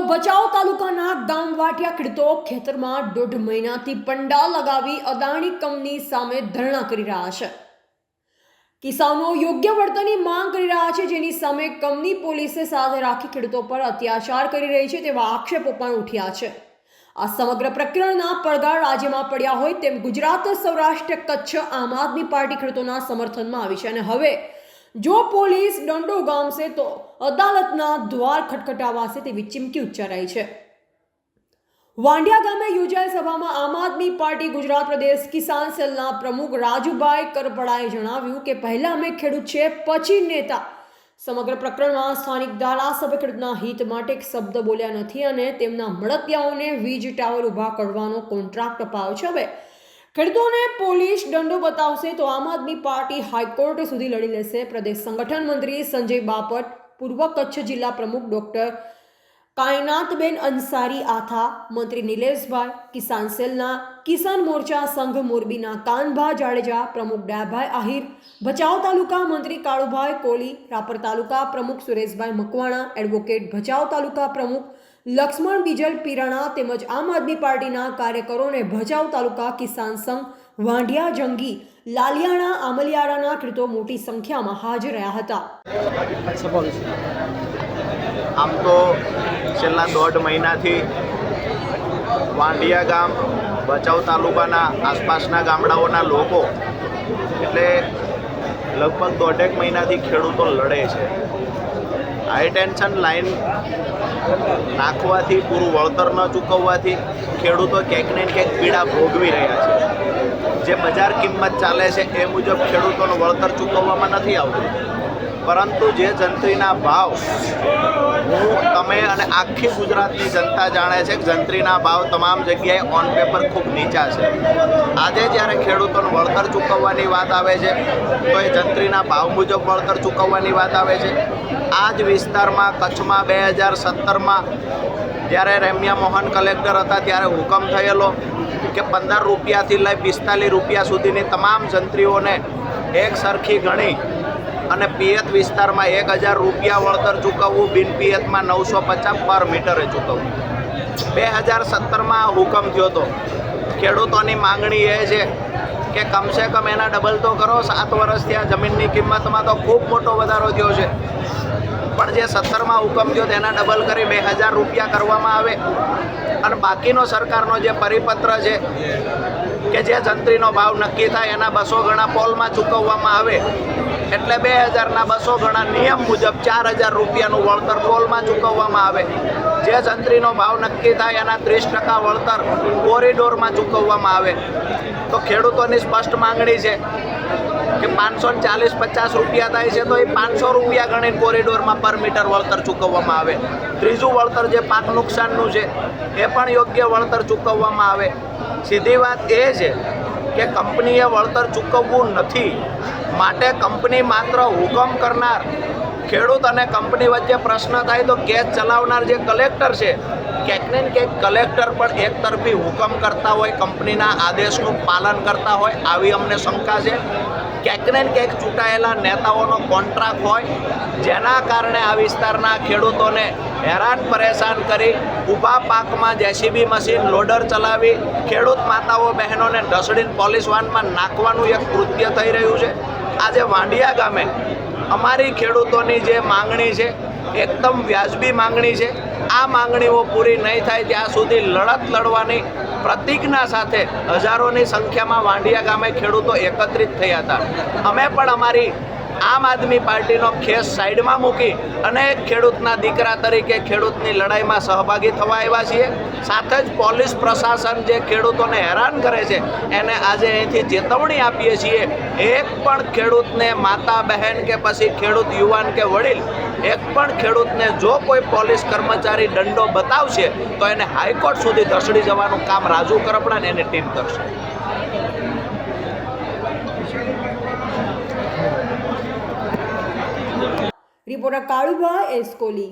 પૂર્વ ભચાઉ તાલુકાના ગામ ખેડતો ખેતરમાં દોઢ મહિનાથી પંડાલ લગાવી અદાણી કંપની સામે ધરણા કરી રહ્યા છે. કિસાનો યોગ્ય વળતરની માંગ કરી રહ્યા છે, જેની સામે કંપની પોલીસે સાથે રાખી ખેડૂતો પર અત્યાચાર કરી રહી છે તેવા આક્ષેપો પણ ઉઠ્યા છે. આ સમગ્ર પ્રકરણના પડઘા રાજ્યમાં પડ્યા હોય તેમ ગુજરાત સૌરાષ્ટ્ર કચ્છ આમ આદમી પાર્ટી ખેડૂતોના સમર્થનમાં આવી છે અને હવે જો પોલીસ દંડો ગામશે તો અદાલતના દ્વાર ખટખટાવાશે તેવી ચીમકી ઉચ્ચારાઈ છે. વાંડિયા ગામે યોજાયેલ સભામાં આમ આદમી પાર્ટી ગુજરાત પ્રદેશ કિસાન સેલના પ્રમુખ રાજુભાઈ કરપડાએ જણાવ્યું કે પહેલા અમે ખેડૂત છે પછી નેતા. સમગ્ર પ્રકરણમાં સ્થાનિક ધારાસભ્ય ખેડૂતના હિત માટે એક શબ્દ બોલ્યા નથી અને તેમના મળતિયાઓને વીજ ટાવર ઊભા કરવાનો કોન્ટ્રાક્ટ અપાયો છે. હવે ખેડૂતોને પોલીસ દંડો બતાવશે તો આમ આદમી પાર્ટી હાઈકોર્ટ સુધી લડી લેશે. પ્રદેશ સંગઠન મંત્રી સંજય બાપટ, પૂર્વ કચ્છ જિલ્લા પ્રમુખ ડોક્ટર કાયનાતબેન અંસારી આથા, મંત્રી નિલેશભાઈ કિસાન સેલના કિસાન મોરચા સંઘ મોરબીના કાનભા જાડેજા, પ્રમુખ ડાભાઈ આહિર, ભચાઉ તાલુકા મંત્રી કાળુભાઈ કોલી, રાપર તાલુકા પ્રમુખ સુરેશભાઈ મકવાણા, એડવોકેટ ભચાઉ તાલુકા પ્રમુખ લક્ષ્મણ, બીજલ, પીરાણા તેમજ આમ આદમી પાર્ટીના કાર્યકરોને ભચાઉ તાલુકા કિસાન સંઘ, વાંઢિયા, જંગી, લાલિયાણા, આમલિયાળાના કૃતો મોટી સંખ્યામાં હાજર રહ્યા હતા. આમ તો છેલ્લા દોઢ મહિનાથી વાંડિયા ગામ, ભચાઉ તાલુકાના આસપાસના ગામડાઓના લોકો એટલે લગભગ દોઢેક મહિનાથી ખેડૂતો લડે છે. હાઈ ટેન્શન લાઈન નાખવાથી, પૂરું વળતર ન ચૂકવવાથી ખેડૂતો ક્યાંક ને ક્યાંક પીડા ભોગવી રહ્યા છે. જે બજાર કિંમત ચાલે છે એ મુજબ ખેડૂતોનું વળતર ચૂકવવામાં નથી આવતું. પરંતુ જે જંત્રીના ભાવ હું, તમે અને આખી ગુજરાતની જનતા જાણે છે કે જંત્રીના ભાવ તમામ જગ્યાએ ઓન પેપર ખૂબ નીચા છે. આજે જ્યારે ખેડૂતોનું વળતર ચૂકવવાની વાત આવે છે, તો એ જંત્રીના ભાવ મુજબ વળતર ચૂકવવાની વાત આવે છે. આ જ વિસ્તારમાં કચ્છમાં બે હજાર સત્તરમાં જ્યારે રેમ્યા મોહન કલેક્ટર હતા, ત્યારે હુકમ થયેલો કે પંદર રૂપિયાથી લઈ પિસ્તાલીસ રૂપિયા સુધીની તમામ જંત્રીઓને એક સરખી ગણી અને પિયત વિસ્તારમાં એક હજાર રૂપિયા વળતર ચૂકવવું, બિન પિયતમાં નવસો પચાસ પર મીટરે ચૂકવવું. બે હજાર સત્તરમાં હુકમ થયો હતો ખેડૂતોની માંગણી એ છે કે કમસે કમ એના ડબલ તો કરો, સાત વર્ષથી આ જમીનની કિંમતમાં તો ખૂબ મોટો વધારો થયો છે. પણ જે સત્તરમાં હુકમ થયો તેના ડબલ કરી બે હજાર રૂપિયા કરવામાં આવે. અને બાકીનો સરકારનો જે પરિપત્ર છે કે જે જંત્રીનો ભાવ નક્કી થાય એના બસો ગણા પોલમાં ચૂકવવામાં આવે. એટલે બે હજારના બસો ગણા નિયમ મુજબ ચાર હજાર રૂપિયાનું વળતર કોલમાં ચૂકવવામાં આવે. જે જંત્રીનો ભાવ નક્કી થાય એના ત્રીસ ટકા વળતર કોરિડોરમાં ચૂકવવામાં આવે. તો ખેડૂતોની સ્પષ્ટ માંગણી છે કે પાંચસો ચાલીસ પચાસ રૂપિયા થાય છે તો એ પાંચસો રૂપિયા ગણીને કોરિડોરમાં પર મીટર વળતર ચૂકવવામાં આવે. ત્રીજું વળતર જે પાક નુકસાનનું છે, એ પણ યોગ્ય વળતર ચૂકવવામાં આવે. સીધી વાત એ છે કે કંપનીએ વળતર ચૂકવવું નથી. માટે કંપની માત્ર હુકમ કરનાર, ખેડૂત અને કંપની વચ્ચે પ્રશ્ન થાય તો કેસ ચલાવનાર જે કલેક્ટર છે, ક્યાંક ને ક્યાંક કલેક્ટર પણ એક તરફી હુકમ કરતા હોય, કંપનીના આદેશનું પાલન કરતા હોય, આવી અમને શંકા છે. ક્યાંક ને ક્યાંક ચૂંટાયેલા નેતાઓનો કોન્ટ્રાક્ટ હોય, જેના કારણે આ વિસ્તારના ખેડૂતોને હેરાન પરેશાન કરી ઊભા પાકમાં જેસીબી મશીન, લોડર ચલાવી ખેડૂત માતાઓ, બહેનોને ઢસડીને પોલીસ વાનમાં નાખવાનું એક કૃત્ય થઈ રહ્યું છે. આજે વાંડિયા ગામે અમારી ખેડૂતોની જે માંગણી છે, એકદમ વ્યાજબી માંગણી છે. આ માંગણીઓ પૂરી નહીં થાય ત્યાં સુધી લડત લડવાની પ્રતિજ્ઞા સાથે હજારોની સંખ્યામાં વાંડિયા ગામે ખેડૂતો એકત્રિત થયા હતા. અમે પણ અમારી આમ આદમી પાર્ટીનો ખેસ સાઈડમાં મૂકી અને ખેડૂતના દીકરા તરીકે ખેડૂતની લડાઈમાં સહભાગી થવા આવ્યા છીએ. સાથે જ પોલીસ પ્રશાસન જે ખેડૂતોને હેરાન કરે છે, એને આજે અહીંથી ચેતવણી આપીએ છીએ. એક પણ ખેડૂતને માતા બહેન કે પછી ખેડૂત યુવાન કે વડીલ, એક પણ ખેડૂતને જો કોઈ પોલીસ કર્મચારી દંડો બતાવશે, તો એને હાઈકોર્ટ સુધી ધસડી જવાનું કામ રાજુ કરપડા અને એની ટીમ કરશે. Reporter Kalubha S Kohli